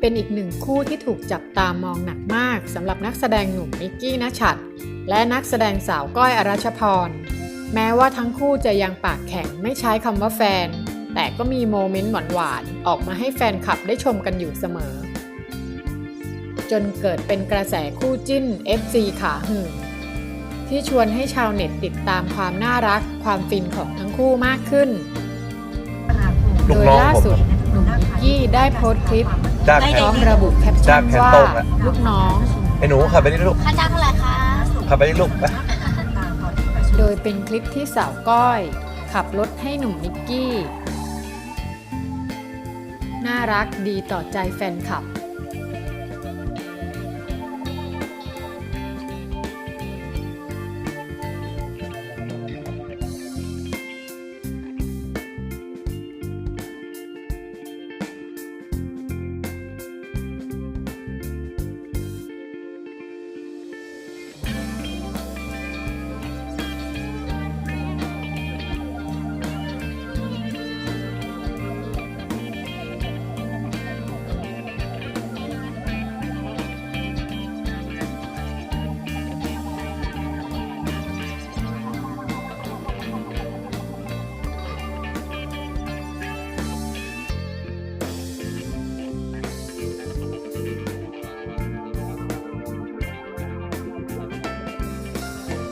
เป็นอีกหนึ่งคู่ที่ถูกจับตามองหนักมากสำหรับนักแสดงหนุ่มมิกกี้นชัดและนักแสดงสาวก้อยอรัชพร แม้ว่าทั้งคู่จะยังปากแข็งไม่ใช้คำว่าแฟน แต่ก็มีโมเมนต์หวานๆออกมาให้แฟนคลับได้ชมกันอยู่เสมอ จนเกิดเป็นกระแสคู่จิ้น FC ขาหื่นที่ชวนให้ชาวเน็ตติดตามความน่ารักความฟินของทั้งคู่มากขึ้นลูโดกยน้องล่าผมสุดหนุ่มมิกกี้ได้โพสต์คลิป จ้างพแขร้อนมระบุแคปจ้าชั่งนแขนว่าโต้งอะ ลูกน้อง ไอ้หนูขับไปดิลูกค่าจ้างเท่าไหร่คะขับไปดิลูกไปโดยเป็นคลิปที่สาวก้อย ขับรถให้หนุ่มมิกกี้ น่ารักดีต่อใจแฟนคลับ